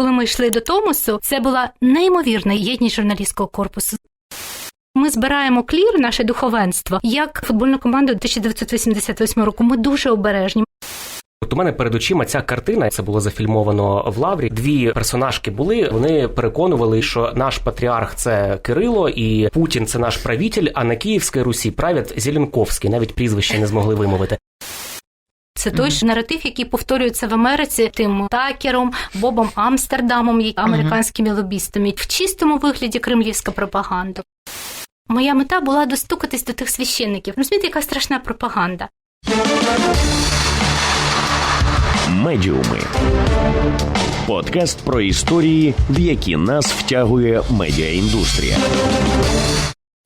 коли ми йшли до Томосу, це була неймовірна єдність журналістського корпусу. Ми збираємо клір, наше духовенство, як футбольну команду 1988 року. Ми дуже обережні. От у мене перед очима ця картина, це було зафільмовано в Лаврі. Дві персонажки були. Вони переконували, що наш патріарх це Кирило, і Путін це наш правитель. А на Київській Русі править Зеленковський. Навіть прізвище не змогли вимовити. Це той ж наратив, який повторюється в Америці тим Такером, Бобом Амстердамом і американськими лобістами. В чистому вигляді кремлівська пропаганда. Моя мета була достукатись до тих священників. Розумієте, яка страшна пропаганда. Медіуми. Подкаст про історії, в які нас втягує медіаіндустрія.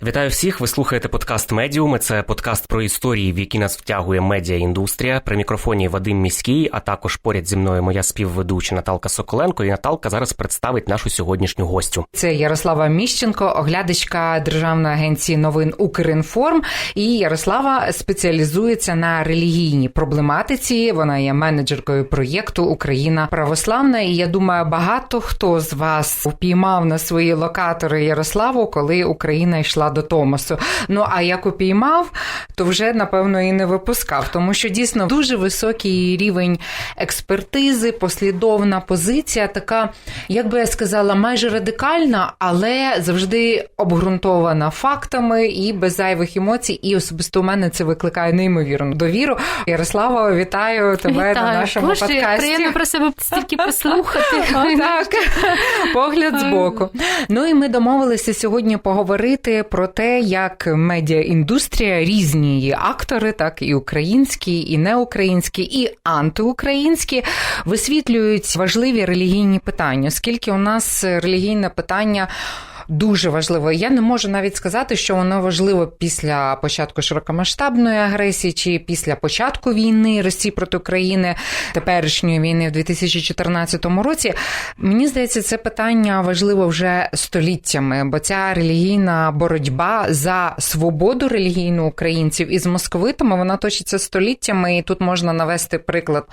Вітаю всіх! Ви слухаєте подкаст Медіуми. Це подкаст про історії, в які нас втягує медіаіндустрія. При мікрофоні Вадим Міський, а також поряд зі мною моя співведуча Наталка Соколенко. І Наталка зараз представить нашу сьогоднішню гостю. Це Ярослава Міщенко, оглядачка Державної агенції новин Укрінформ. І Ярослава спеціалізується на релігійній проблематиці. Вона є менеджеркою проєкту Україна православна. І я думаю, багато хто з вас упіймав на свої локатори Ярославу, коли Україна йшла до Томосу. Ну а як упіймав, то вже напевно і не випускав, тому що дійсно дуже високий рівень експертизи, послідовна позиція, така, як би я сказала, майже радикальна, але завжди обґрунтована фактами і без зайвих емоцій. І особисто у мене це викликає неймовірну довіру. Ярослава, вітаю тебе Вітаю. на нашому Боже, подкасті. приємно про себе стільки послухати. Так, погляд збоку. Ну і ми домовилися сьогодні поговорити про те, як медіаіндустрія, різні її актори, так і українські, і неукраїнські, і антиукраїнські, висвітлюють важливі релігійні питання, оскільки у нас релігійне питання. Дуже важливо. Я не можу навіть сказати, що воно важливо після початку широкомасштабної агресії чи після початку війни Росії проти України, теперішньої війни в 2014 році. Мені здається, це питання важливо вже століттями, бо ця релігійна боротьба за свободу релігійну українців із московитами вона точиться століттями. І тут можна навести приклад,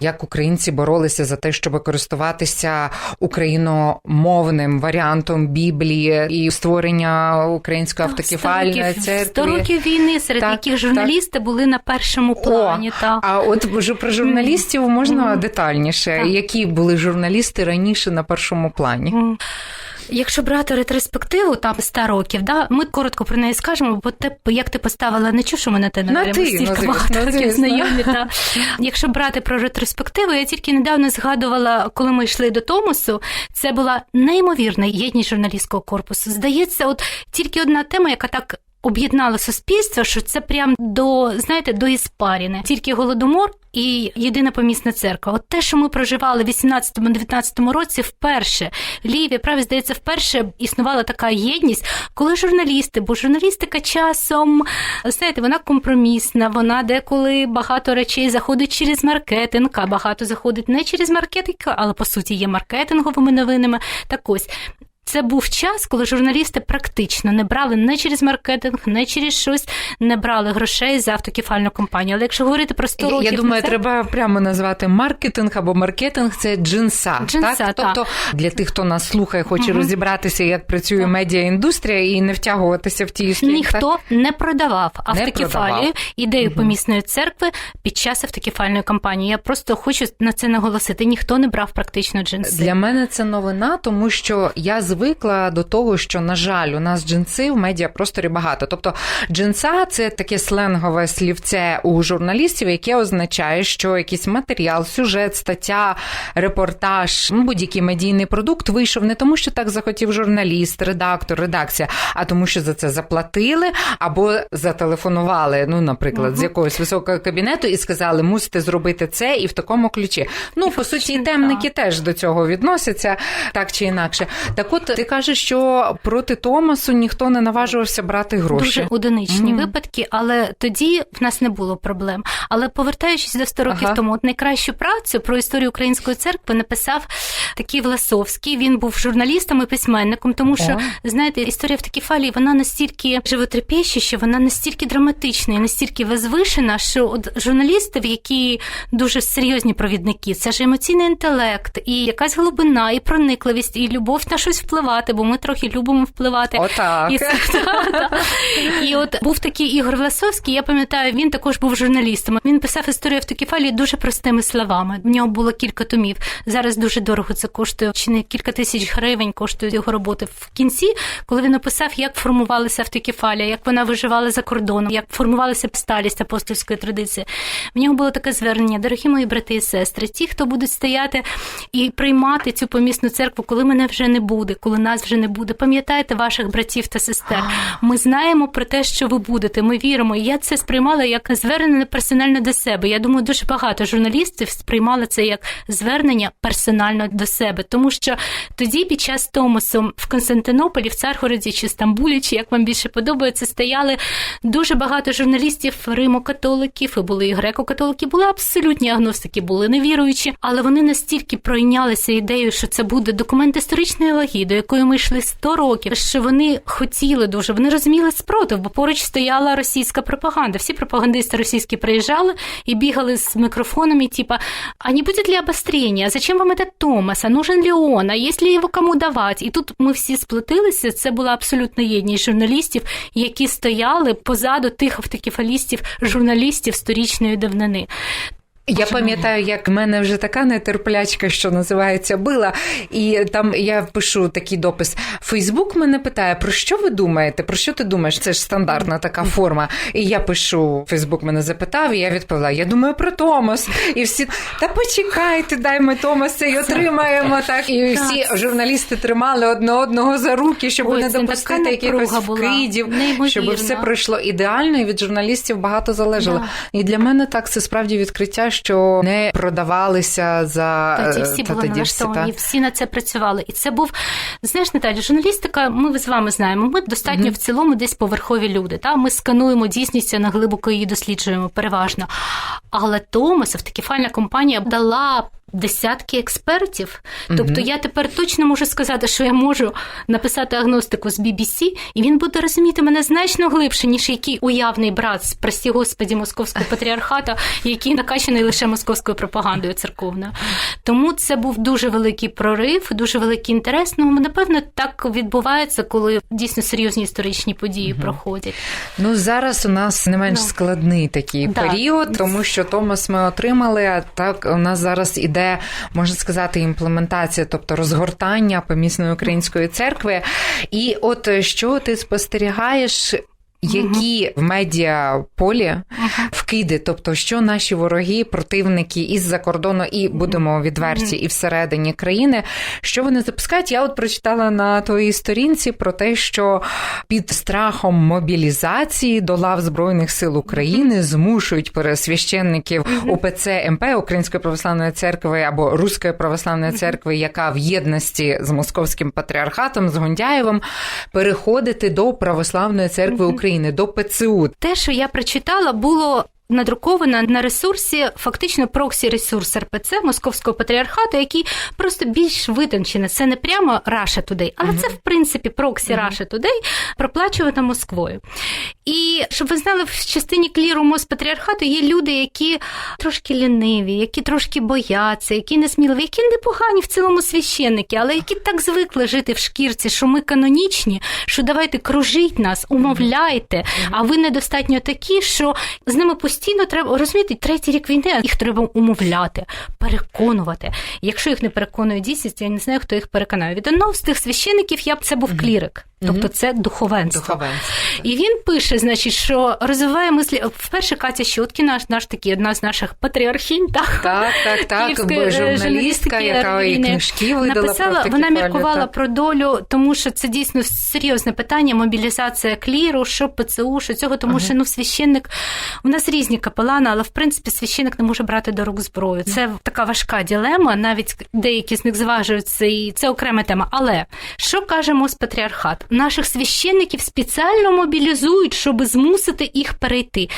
як українці боролися за те, щоб користуватися україномовним варіантом Біблії і створення української автокефальної церкви. 100 років війни, серед Так, яких журналісти були на першому плані. та. А от вже про журналістів можна mm. детальніше, Так. які були журналісти раніше на першому плані? М. Якщо брати ретроспективу, там 100 років, да, ми коротко про неї скажемо, бо те, як ти поставила, не чув, що ми на те На ти, стільки багато років знайомі. Та. Якщо брати про ретроспективу, я тільки недавно згадувала, коли ми йшли до Томосу, це була неймовірна єдність журналістського корпусу. Здається, от тільки одна тема, яка так. Об'єднало суспільство, що це прям до знаєте до іспаріни. Тільки голодомор і єдина помісна церква. От те, що ми проживали в 18-19 році, вперше ліві, праві здається, вперше існувала така єдність, коли журналісти, бо журналістика часом знаєте, вона компромісна, вона деколи багато речей заходить через маркетинг, а багато заходить не через маркетинг, але по суті є маркетинговими новинами. Так ось. Це був час, коли журналісти практично не брали не через маркетинг, не через щось, не брали грошей за автокефальну компанію. Але якщо говорити про 100 років Я думаю, назад, треба прямо назвати маркетинг або маркетинг це джинса. Джинса, так? так. Тобто для тих, хто нас слухає, хоче Мгм. розібратися, як працює медіаіндустрія, і не втягуватися в ті історії. Ніхто не продавав автокефалію ідею Мгм. помісної церкви під час автокефальної кампанії. Я просто хочу на це наголосити. Ніхто не брав практично джинси. Для мене це новина, тому що я звикла до того, що, на жаль, у нас джинси в медіапросторі багато. Тобто, джинса це таке сленгове слівце у журналістів, яке означає, що якийсь матеріал, сюжет, стаття, репортаж, ну, будь-який медійний продукт вийшов не тому, що так захотів журналіст, редактор, редакція, а тому, що за це заплатили або зателефонували, ну, наприклад, з якогось високого кабінету і сказали, мусите зробити це і в такому ключі. Ну, по суті, і темники теж до цього відносяться так чи інакше. Так от ти кажеш, що проти Томасу ніхто не наважувався брати гроші. Дуже одиничні Мгм. випадки, але тоді в нас не було проблем. Але повертаючись до 100 років Ага. тому, от найкращу працю про історію української церкви написав такий Власовський. Він був журналістом і письменником, тому що О. знаєте, історія втекіфалії вона настільки животрепещуща, вона настільки драматична і настільки возвишена, що от журналістів, які дуже серйозні провідники, це ж емоційний інтелект, і якась глибина, і проникливість, і любов на щось впливати, бо ми трохи любимо впливати. Отак. І, це- та, та. і от був такий Ігор Власовський, я пам'ятаю, він також був журналістом. Він писав історію автокефалії дуже простими словами. В нього було кілька томів. Зараз дуже дорого це коштує, чи не кілька тисяч гривень коштують його роботи. В кінці, коли він описав, як формувалася автокефалія, як вона виживала за кордоном, як формувалася сталість апостольської традиції. В нього було таке звернення: дорогі мої брати і сестри, ті, хто будуть стояти і приймати цю помісну церкву, коли мене вже не буде, коли нас вже не буде. Пам'ятайте ваших братів та сестер. Ми знаємо про те, що ви будете. Ми віримо. І я це сприймала як звернення персонально до себе. Я думаю, дуже багато журналістів сприймали це як звернення персонально до себе, тому що тоді, під час Томосу в Константинополі, в Царгороді чи Стамбулі, чи як вам більше подобається, стояли дуже багато журналістів римо-католиків, і були і греко-католики, були абсолютні агностики, були невіруючі, але вони настільки пройнялися ідеєю, що це буде документ історичної ваги, до якої ми йшли 100 років, що вони хотіли дуже, вони розуміли спротив, бо поруч стояла російська пропаганда. Всі пропагандисти російські приїжджали і бігали з микрофонами, типа, а не будет ли обострення? Зачем вам этот Томас? А нужен ли он? А есть ли його кому давати? І тут ми всі сплотилися. Це була абсолютно єдність журналістів, які стояли позаду тих автокефалістів, журналістів сторічної давнини. Я пам'ятаю, як в мене вже така нетерплячка, що називається била, і там я пишу такий допис. Фейсбук мене питає, про що ви думаєте? Про що ти думаєш? Це ж стандартна така форма. І я пишу, Фейсбук мене запитав, і я відповіла: я думаю про Томас. І всі та почекайте, дай ми Томаса і отримаємо так. І всі журналісти тримали одне одного за руки, щоб Ой, не допустити якихось вкидів, щоб все пройшло ідеально, і від журналістів багато залежало. І для мене так це справді відкриття, що не продавалися за Тоді е, всі та були налаштовані, та. всі на це працювали. І це був, знаєш, Наталі, журналістика, ми з вами знаємо, ми достатньо в цілому десь поверхові люди. Та? Ми скануємо дійсність, а не глибоко її досліджуємо переважно. Але Томас, автокефальна компанія, дала. Десятки експертів, тобто я тепер точно можу сказати, що я можу написати агностику з BBC, і він буде розуміти мене значно глибше, ніж який уявний брат з прості господі московського патріархата, який накачаний лише московською пропагандою церковною. Тому це був дуже великий прорив, дуже великий інтерес. Ну напевно, так відбувається, коли дійсно серйозні історичні події проходять. Ну зараз у нас не менш Ну. складний такий Да. період, тому що Томас ми отримали. А так у нас зараз іде, можна сказати, імплементація, тобто розгортання помісної української церкви. І от е, що ти спостерігаєш? Які в медіаполі вкиди, тобто що наші вороги, противники із-за кордону, і будемо відверті, і всередині країни, що вони запускають? Я от прочитала на твоїй сторінці про те, що під страхом мобілізації до лав Збройних сил України змушують пересвященників УПЦ МП Української православної церкви або Руської православної церкви, яка в єдності з московським патріархатом з Гундяєвим, переходити до православної церкви України, до ПЦУ. Те, що я прочитала, було. Надрукована на ресурсі, фактично проксі ресурс РПЦ Московського патріархату, який просто більш витончений. Це не прямо Russia Today, але це в принципі проксі Russia Today, проплачувана Москвою. І щоб ви знали, в частині кліру Моспатріархату є люди, які трошки ліниві, які трошки бояться, які несміливі, які непогані в цілому священники, але які так звикли жити в шкірці, що ми канонічні, що давайте кружіть нас, умовляйте, а ви недостатньо такі, що з ними постійно треба розумієте, третій рік війни, їх треба умовляти, переконувати. Якщо їх не переконує дійсність, я не знаю, хто їх переконає. Від одного з тих священиків я б це був клірик, тобто це духовенство. Духовенство. І він пише значить, що розвиває мислі. Вперше Катя Щоткіна, наш такий одна з наших патріархінь, так Так, так, так, е, журналістка, яка і книжки видала написала, про вона міркувала так. про долю, тому що це дійсно серйозне питання. Мобілізація кліру, що ПЦУ, що цього, тому що ну священник. У нас різні капелани, але в принципі священник не може брати до рук зброю. Це така важка ділема. Навіть деякі з них зважуються, і це окрема тема. Але що каже Моспатріархат? Наших священників спеціально мобілізують, щоб змусити їх перейти.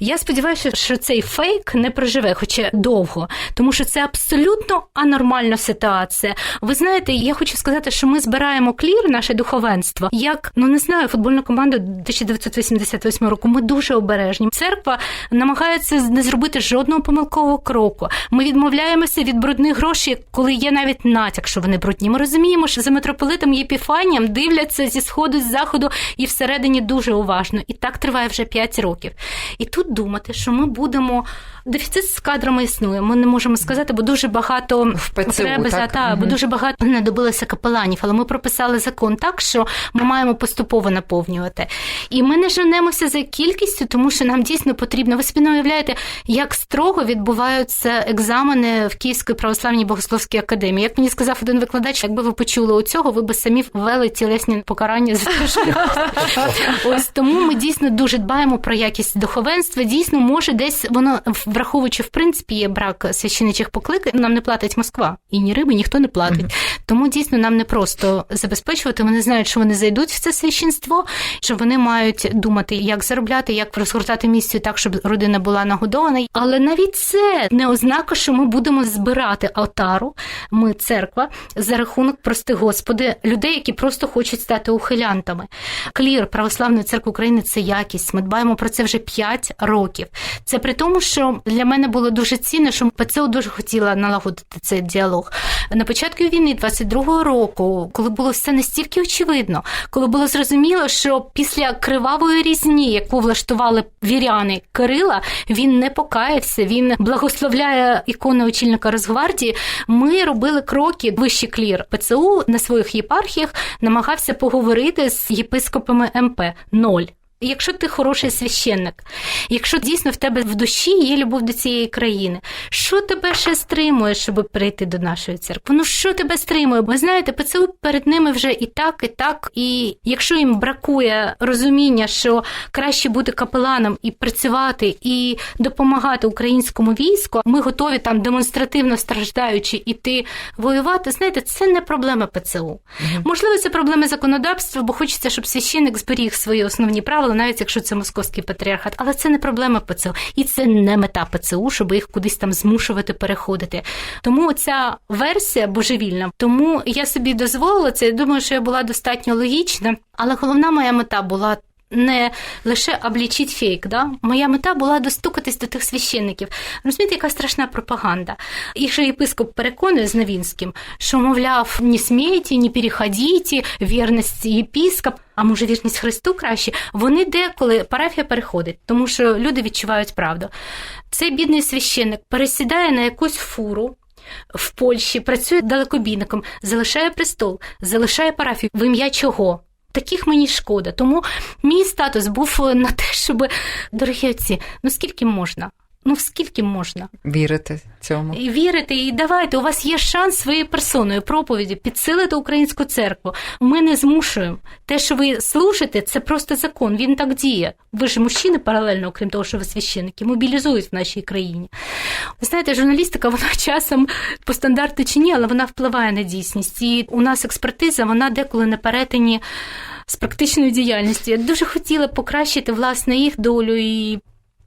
Я сподіваюся, що цей фейк не проживе, хоча довго, тому що це абсолютно анормальна ситуація. Ви знаєте, я хочу сказати, що ми збираємо клір, наше духовенство, як ну не знаю, футбольну команду 1988 року. Ми дуже обережні. Церква намагається не зробити жодного помилкового кроку. Ми відмовляємося від брудних грошей, коли є навіть натяк, що вони брудні. Ми розуміємо, що за митрополитом Єпіфанієм дивляться зі сходу, з заходу і всередині дуже уважно. І так триває вже 5 років. І тут думати, що ми будемо дефіцит з кадрами існує. Ми не можемо сказати, бо дуже багато В ПЦУ, потреби за так? та, бо дуже багато не добилося капеланів, але ми прописали закон так, що ми маємо поступово наповнювати. І ми не женемося за кількістю, тому що нам дійсно потрібно. Ви собі не уявляєте, як строго відбуваються екзамени в Київській православній богословській академії. Як мені сказав один викладач, якби ви почули у цього, ви би самі ввели тілесні покарання за те, що ось тому ми дійсно дуже дбаємо про якість духовенства. Дійсно, може, десь воно враховуючи в принципі брак священичих покликань, нам не платить Москва і ні риби ніхто не платить. Тому дійсно нам не просто забезпечувати. Вони знають, що вони зайдуть в це священство, що вони мають думати, як заробляти, як розгортати місію так, щоб родина була нагодована. Але навіть це не ознака, що ми будемо збирати алтару. Ми церква за рахунок, прости господи, людей, які просто хочуть стати ухилянтами. Клір Православної церкви України це якість. Ми дбаємо про це вже 5 років. Це при тому, що для мене було дуже цінно, що ПЦУ дуже хотіла налагодити цей діалог. На початку війни 22-го року, коли було все настільки очевидно, коли було зрозуміло, що після кривавої різні, яку влаштували віряни Кирила, він не покаявся, він благословляє ікону очільника Росгвардії. Ми робили кроки вищий клір ПЦУ на своїх єпархіях, намагався поговорити з єпископами МП. Ноль. Якщо ти хороший священник, якщо дійсно в тебе в душі є любов до цієї країни, що тебе ще стримує, щоб прийти до нашої церкви? Ну що тебе стримує? Ви знаєте, ПЦУ перед ними вже і так, і так. І якщо їм бракує розуміння, що краще бути капеланом і працювати, і допомагати українському війську, ми готові там демонстративно страждаючи іти воювати. Знаєте, це не проблема ПЦУ. Можливо, це проблеми законодавства, бо хочеться, щоб священник зберіг свої основні правила, навіть якщо це московський патріархат. Але це не проблема ПЦУ, і це не мета ПЦУ, щоб їх кудись там змушувати переходити. Тому ця версія божевільна. Тому я собі дозволила це. Я думаю, що я була достатньо логічна, але головна моя мета була. Не лише облічить фейк, да? моя мета була достукатись до тих священників. Розумієте, яка страшна пропаганда. Якщо єпископ переконує з Новінським, що, мовляв, не смійте, не переходіть, вірність єпископ, а може вірність Христу краще, вони деколи парафія переходить, тому що люди відчувають правду. Цей бідний священник пересідає на якусь фуру. В Польщі працює далекобійником, залишає престол, залишає парафію. В ім'я чого? Таких мені шкода. Тому мій статус був на те, щоб дорогі отці, ну скільки можна? Ну скільки можна? Вірити цьому. І вірити, і давайте, у вас є шанс своєю персоною, проповіді, підсилити українську церкву. Ми не змушуємо. Те, що ви служите, це просто закон. Він так діє. Ви ж мужчини паралельно, окрім того, що ви священники, мобілізують в нашій країні. Ви знаєте, журналістика, вона часом по стандарту чи ні, але вона впливає на дійсність. І у нас експертиза, вона деколи на перетині з практичною діяльністю. Я дуже хотіла покращити власне їх долю і.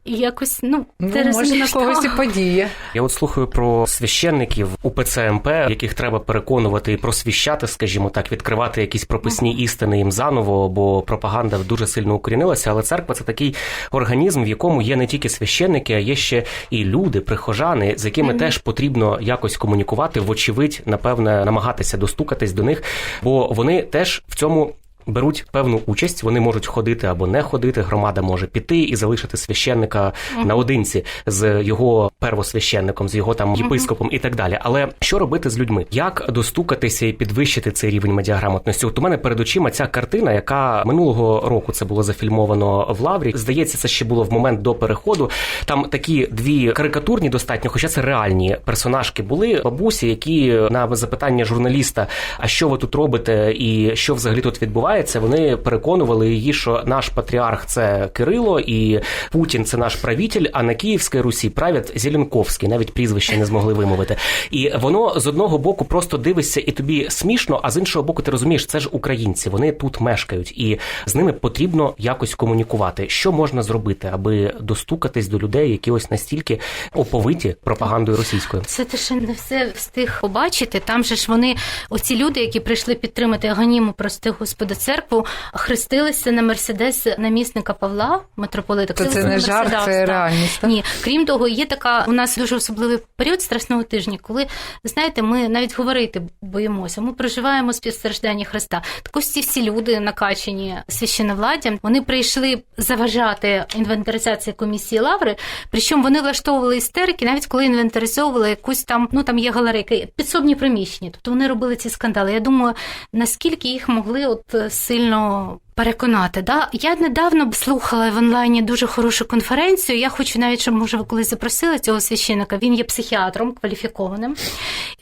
І якось, ну, Ну, ти може, на когось і подіє. Я от слухаю про священників УПЦ МП, яких треба переконувати і просвіщати, скажімо так, відкривати якісь прописні істини їм заново, бо пропаганда дуже сильно укорінилася. Але церква це такий організм, в якому є не тільки священники, а є ще і люди, прихожани, з якими теж потрібно якось комунікувати, вочевидь, напевне, намагатися достукатись до них, бо вони теж в цьому беруть певну участь. Вони можуть ходити або не ходити. Громада може піти і залишити священника наодинці з його первосвященником, з його там єпископом і так далі. Але що робити з людьми? Як достукатися і підвищити цей рівень медіаграмотності? От у мене перед очима ця картина, яка минулого року це було зафільмовано в Лаврі. Здається, це ще було в момент до переходу. Там такі дві карикатурні достатньо, хоча це реальні персонажки були бабусі, які на запитання журналіста, а що ви тут робите, і що взагалі тут відбувається, вони переконували її, що наш патріарх це Кирило, і Путін це наш правитель, а на Київській Русі править Зеленковський, навіть прізвище не змогли вимовити. І воно з одного боку просто дивишся, і тобі смішно, а з іншого боку, ти розумієш, це ж українці, вони тут мешкають, і з ними потрібно якось комунікувати. Що можна зробити, аби достукатись до людей, які ось настільки оповиті пропагандою російською? Це ти ще не все встиг побачити. Там же ж вони, оці люди, які прийшли підтримати Аганіму, прости Господа церкву, хрестилися на мерседес намісника Павла, митрополита. То це не жарт, це так. реальність. так? Ні, крім того, є така у нас дуже особливий період страсного тижня, коли знаєте, ми навіть говорити боїмося. Ми проживаємо співстраждання Христа. Так ось ці всі люди накачані священновладдям, вони прийшли заважати інвентаризації комісії лаври. Причому вони влаштовували істерики, навіть коли інвентаризовували якусь там, ну там є галерейка, підсобні приміщення. Тобто вони робили ці скандали. Я думаю, наскільки їх могли от сильно переконати. Да? Я недавно слухала в онлайні дуже хорошу конференцію. Я хочу навіть, щоб може ви колись запросили цього священника. Він є психіатром кваліфікованим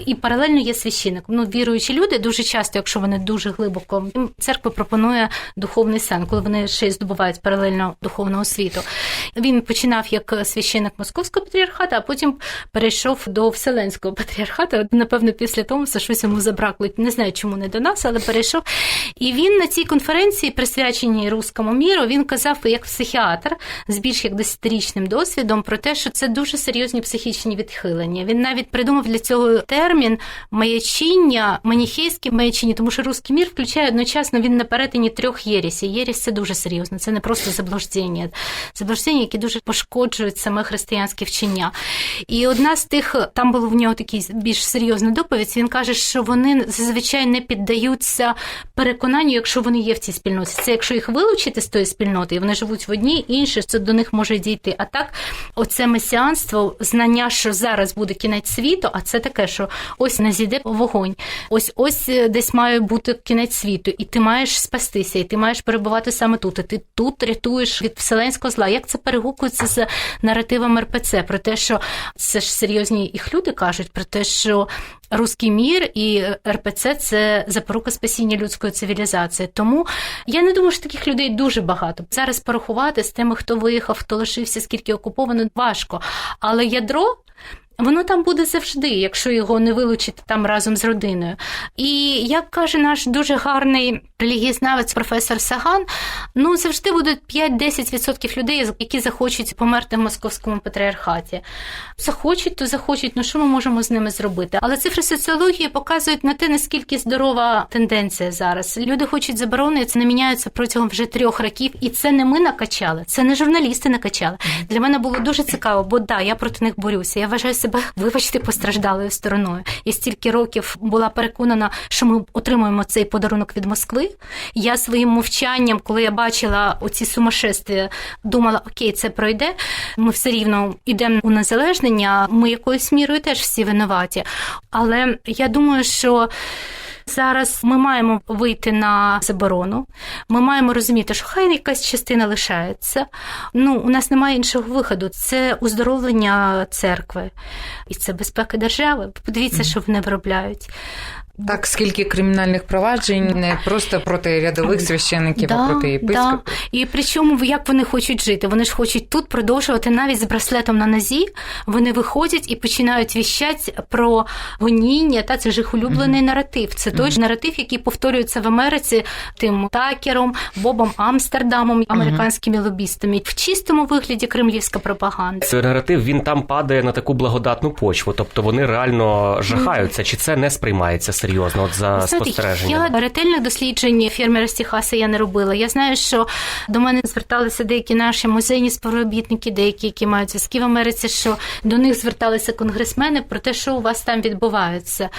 і паралельно є священником. Ну, віруючі люди дуже часто, якщо вони дуже глибоко, їм церква пропонує духовний сан, коли вони ще й здобувають паралельно духовну освіту. Він починав як священник московського патріархату, а потім перейшов до Вселенського патріархату. Напевно, після того все щось йому забракло. Не знаю, чому не до нас, але перейшов. І він на цій конференції, присвяченій руському міру, він казав як психіатр з більш як десятирічним досвідом про те, що це дуже серйозні психічні відхилення. Він навіть придумав для цього термін маячіння, маніхейське маячіння, тому що руський мір включає одночасно він на перетині трьох єрісів. Єрість це дуже серйозно, це не просто заблуждення. Заблуждення, які дуже пошкоджують саме християнське вчення. І одна з тих, там було в нього такий більш серйозна доповідь. Він каже, що вони зазвичай не піддаються переконанню, якщо вони є в цій спільноті. Це якщо їх вилучити з тої спільноти, і вони живуть в одній, інші, це до них може дійти. А так, оце месіанство, знання, що зараз буде кінець світу, а це таке, що ось не зійде вогонь, ось ось е, десь має бути кінець світу, і ти маєш спастися, і ти маєш перебувати саме тут. І ти тут рятуєш від вселенського зла. Як це перегукується з наративом РПЦ? Про те, що це ж серйозні їх люди кажуть, про те, що Руський мір і РПЦ це запорука спасіння людської цивілізації. Тому я не думаю, що таких людей дуже багато. Зараз порахувати з тими, хто виїхав, хто лишився, скільки окуповано, важко. Але ядро. Воно там буде завжди, якщо його не вилучити там разом з родиною. І як каже наш дуже гарний релігієзнавець професор Саган, ну завжди будуть 5-10% людей, які захочуть померти в московському патріархаті. Захочуть, то захочуть, ну що ми можемо з ними зробити? Але цифри соціології показують на те, наскільки здорова тенденція зараз. Люди хочуть заборони, це не міняються протягом вже трьох років, і це не ми накачали, це не журналісти накачали. Для мене було дуже цікаво, бо да, я проти них борюся. Я вважаю себе, вибачте, постраждалою стороною. Я стільки років була переконана, що ми отримуємо цей подарунок від Москви. Я своїм мовчанням, коли я бачила оці сумасшествия, думала, окей, це пройде. Ми все рівно йдемо у незалежнення. Ми якоюсь мірою теж всі винуваті. Але я думаю, що. Зараз ми маємо вийти на заборону. Ми маємо розуміти, що хай якась частина лишається. Ну, у нас немає іншого виходу. Це оздоровлення церкви і це безпека держави. Подивіться, що вони виробляють. Так, скільки кримінальних проваджень не просто проти рядових священиків, а проти єпископів. Да. І причому як вони хочуть жити? Вони ж хочуть тут продовжувати навіть з браслетом на нозі. Вони виходять і починають віщати про гоніння. Та це ж їх улюблений mm-hmm. наратив. Це той ж наратив, який повторюється в Америці тим Такером, Бобом Амстердамом, американськими mm-hmm. лобістами. В чистому вигляді кремлівська пропаганда. Цей наратив він там падає на таку благодатну почву. Тобто вони реально жахаються, чи це не сприймається серйозно от за спостереження? Я ретельних досліджень фермера з Техаса я не робила. Я знаю, що до мене зверталися деякі наші музейні співробітники, деякі, які мають зв'язки в Америці, що до них зверталися конгресмени про те, що у вас там відбувається.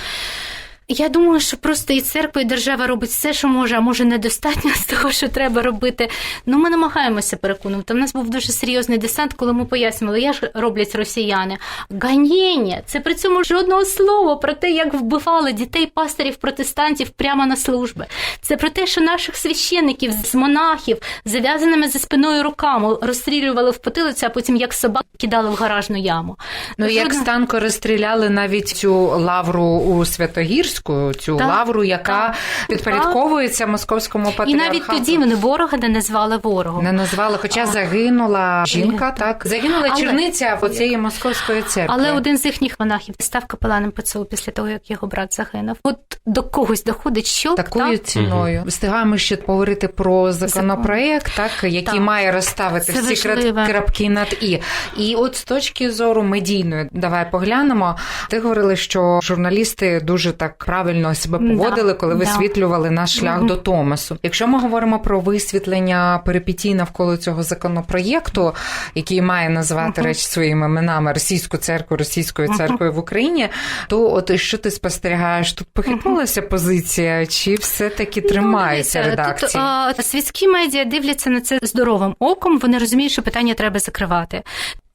Я думаю, що просто і церква, і держава робить все, що може, а може недостатньо з того, що треба робити. Ну, ми намагаємося переконувати. У нас був дуже серйозний десант, коли ми пояснювали, як роблять росіяни. Ганіння це при цьому жодного слова про те, як вбивали дітей пасторів протестантів прямо на служби. Це про те, що наших священників з монахів зав'язаними за спиною руками розстрілювали в потилицю, а потім як собак кидали в гаражну яму. Ну, як Жодного- станко розстріляли навіть цю лавру у Святогірську, цю Так, лавру, яка так. підпорядковується московському І навіть тоді вони ворога не назвали ворогом. не назвали, хоча загинула жінка, так загинула Але- черниця оцієї московської церкви. Але один з їхніх монахів став капеланом ПЦУ після того, як його брат загинув. От до когось доходить, що Такою так, ціною встигаємо ще поговорити про законопроект, так який Так. має розставити Це всі важливо. крапки над і. І от з точки зору медійної, давай поглянемо. Ти говорили, що журналісти дуже так правильно себе Да, поводили, коли да. висвітлювали наш шлях до Томасу. Якщо ми говоримо про висвітлення перипетій навколо цього законопроєкту, який має назвати Мгм. речі своїми іменами російську церкву, російською церквою в Україні, то от що ти спостерігаєш? Тут похитнулася позиція, чи все-таки тримається Ну, редакція? Тут, а, світські медіа дивляться на це здоровим оком. Вони розуміють, що питання треба закривати.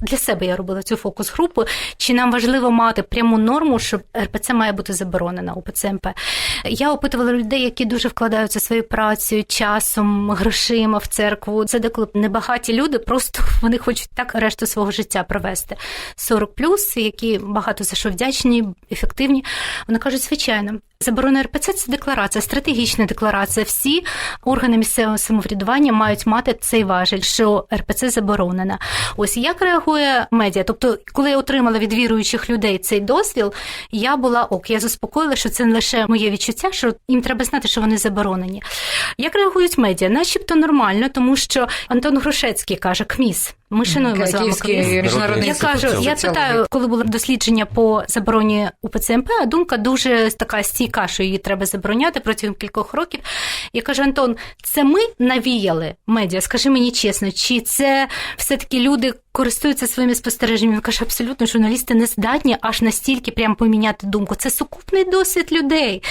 Для себе я робила цю фокус-групу. Чи нам важливо мати пряму норму, що РПЦ має бути заборонена у ПЦМП? Я опитувала людей, які дуже вкладаються своєю працею, часом, грошима в церкву. Це деколи небагаті люди, просто вони хочуть так решту свого життя провести. 40 які багато за що вдячні, ефективні. Вони кажуть, звичайно, заборона РПЦ це декларація, стратегічна декларація. Всі органи місцевого самоврядування мають мати цей важель, що РПЦ заборонена. Ось як реагує медіа? Тобто, коли я отримала від віруючих людей цей дозвіл, я була ок, я заспокоїла, що це не лише моє відчуття, що їм треба знати, що вони заборонені. Як реагують медіа? Начебто нормально, тому що Антон Грушецький каже: КМІС. Ми шануємо з вами Київський міжнародний Я Інститут кажу, я питаю, коли було дослідження по забороні УПЦ МП, а думка дуже така стійка, що її треба забороняти протягом кількох років. Я кажу, Антон, це ми навіяли медіа? Скажи мені чесно, чи це все-таки люди користуються своїми спостереженнями? Він каже, абсолютно журналісти не здатні аж настільки прям поміняти думку. Це сукупний досвід людей.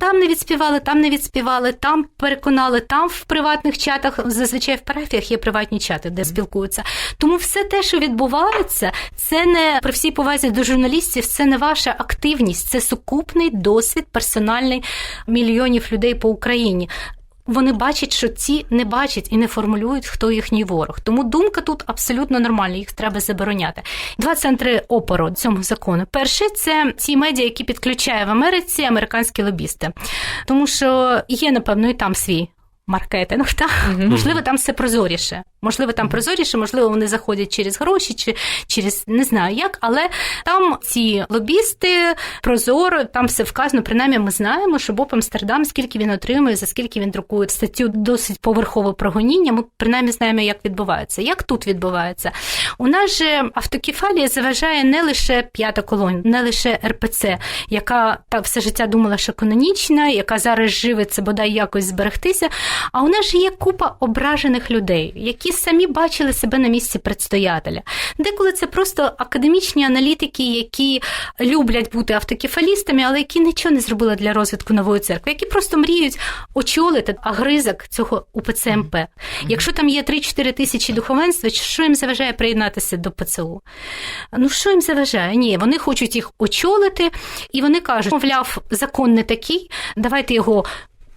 Там не відспівали, там не відспівали, там переконали, там в приватних чатах, зазвичай в парафіях є приватні чати, де спілкуються. Тому все те, що відбувається, це не при всій повазі до журналістів, це не ваша активність, це сукупний досвід персональний мільйонів людей по Україні. Вони бачать, що ці не бачать і не формулюють, хто їхній ворог. Тому думка тут абсолютно нормальна, їх треба забороняти. Два центри опору цьому закону. Перший це ці медіа, які підключає в Америці американські лобісти, тому що є, напевно, і там свій. Маркетинг, так? можливо, там все прозоріше. Можливо, там прозоріше, можливо, вони заходять через гроші чи через не знаю як, але там ці лобісти прозоро, там все вказано. Принаймні, ми знаємо, що Боб Амстердам, скільки він отримує, за скільки він друкує статтю досить поверхове прогоніння. Ми принаймні знаємо, як відбувається. Як тут відбувається? У нас же автокефалія заважає не лише п'ята колонія, не лише РПЦ, яка так все життя думала, що канонічна, яка зараз живиться бодай якось зберегтися. А у нас же є купа ображених людей, які самі бачили себе на місці предстоятеля. Деколи це просто академічні аналітики, які люблять бути автокефалістами, але які нічого не зробили для розвитку нової церкви, які просто мріють очолити агризок цього УПЦ МП. Якщо там є 3-4 тисячі духовенства, що їм заважає приєднатися до ПЦУ? Ну що їм заважає? Ні, вони хочуть їх очолити, і вони кажуть, мовляв, закон не такий, давайте його.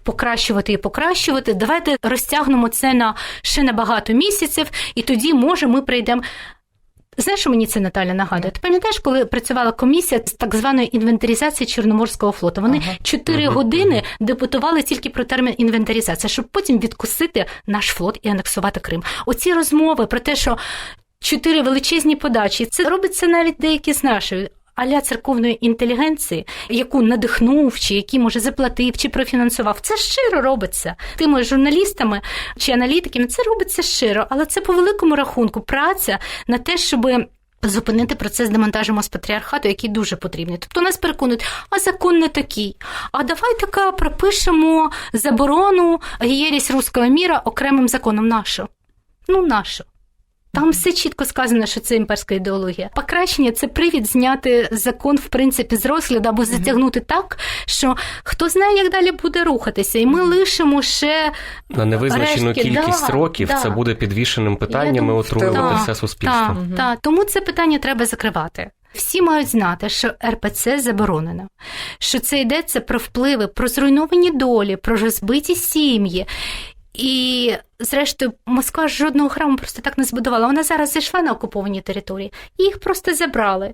Покращувати і покращувати. Давайте розтягнемо це на ще на багато місяців, і тоді, може, ми прийдемо. Знаєш, що мені це Наталя нагадує? Ти пам'ятаєш, коли працювала комісія з так званої інвентаризації Чорноморського флоту? Вони чотири години депутували тільки про термін інвентаризація, щоб потім відкусити наш флот і анексувати Крим. Оці розмови про те, що чотири величезні подачі, це робиться навіть деякі з нашої. Аля церковної інтелігенції, яку надихнув, чи який може заплатив, чи профінансував, це щиро робиться тими журналістами чи аналітиками. Це робиться щиро, але це по великому рахунку праця на те, щоб Зупинити процес демонтажу Моспатріархату, який дуже потрібний. Тобто нас переконують, а закон не такий. А давай така пропишемо заборону єресь руського міра окремим законом. Нащо? Ну, нащо? Там все чітко сказано, що це імперська ідеологія. Покращення це привід зняти закон, в принципі, з розгляду або затягнути так, що хто знає, як далі буде рухатися, і ми лишимо ще На невизначену Рештки, кількість да, років да. це буде підвішеним питанням думаю, отруювати все суспільство. Так, так. Тому це питання треба закривати. Всі мають знати, що РПЦ заборонено, що це йдеться про впливи, про зруйновані долі, про розбиті сім'ї. І, зрештою, Москва жодного храму просто так не збудувала. Вона зараз зайшла на окуповані території, і їх просто забрали.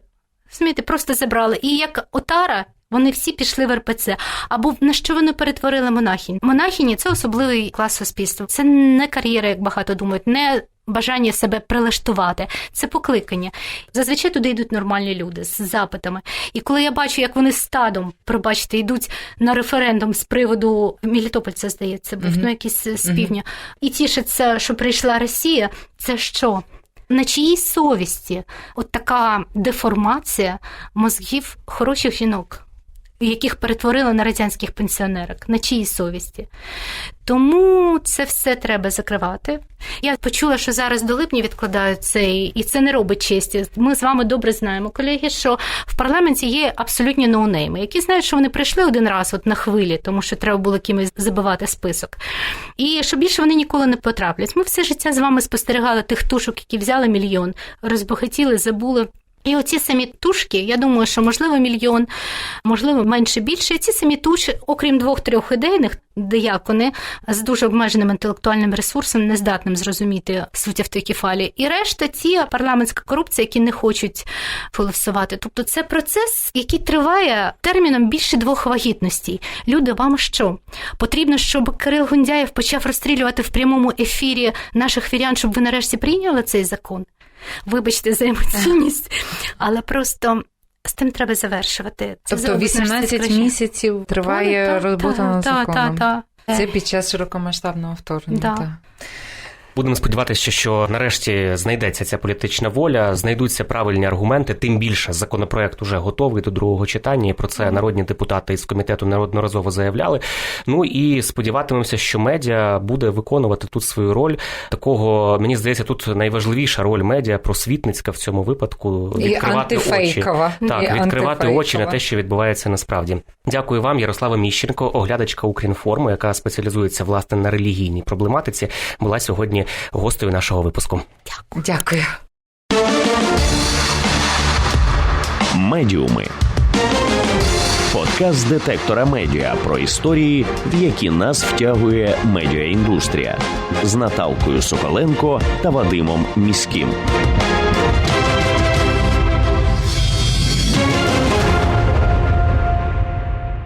Смієте, просто забрали. І як отара. Вони всі пішли в РПЦ. Або на що вони перетворили монахінь? Монахині це особливий клас суспільства. Це не кар'єра, як багато думають, не бажання себе прилаштувати. Це покликання. Зазвичай туди йдуть нормальні люди з запитами. І коли я бачу, як вони стадом, пробачте, йдуть на референдум з приводу Мелітополь, це здається, був Мгм. ну якийсь з півдня, і тішаться, що прийшла Росія, це що? На чиїй совісті от така деформація мозгів хороших жінок, яких перетворили на радянських пенсіонерок, на чиїй совісті. Тому це все треба закривати. Я почула, що зараз до липня відкладають цей, і це не робить честі. Ми з вами добре знаємо, колеги, що в парламенті є абсолютні ноунейми, які знають, що вони прийшли один раз от на хвилі, тому що треба було кимось забивати список. І що більше вони ніколи не потраплять. Ми все життя з вами спостерігали тих тушок, які взяли мільйон, розбагатіли, забули. І оці самі тушки, я думаю, що можливо мільйон, можливо, менше більше. Ці самі туші, окрім двох-трьох ідейних диякони з дуже обмеженим інтелектуальним ресурсом, не здатним зрозуміти суть автокефалії. І решта ті парламентська корупція, які не хочуть голосувати. Тобто це процес, який триває терміном більше двох вагітностей. Люди, вам що? Потрібно, щоб Кирил Гундяєв почав розстрілювати в прямому ефірі наших вірян, щоб ви нарешті прийняли цей закон. Вибачте за емоційність, але просто з тим треба завершувати. Це Тобто зробить наш світ 18 місяців триває робота над законом. Це під час широкомасштабного вторгнення. Будемо сподіватися, що нарешті знайдеться ця політична воля, знайдуться правильні аргументи. Тим більше законопроект уже готовий до другого читання. і Про це народні депутати із комітету неодноразово заявляли. Ну і сподіватимемося, що медіа буде виконувати тут свою роль. Такого мені здається, тут найважливіша роль медіа просвітницька в цьому випадку. І Відкривати очі. Так, І відкривати очі на те, що відбувається насправді. Дякую вам, Ярослава Міщенко, оглядачка Укрінформу, яка спеціалізується власне на релігійній проблематиці, була сьогодні гостею нашого випуску. Дякую. Медіуми. Подкаст детектора медіа про історії, в які нас втягує медіаіндустрія з Наталкою Соколенко та Вадимом Міським.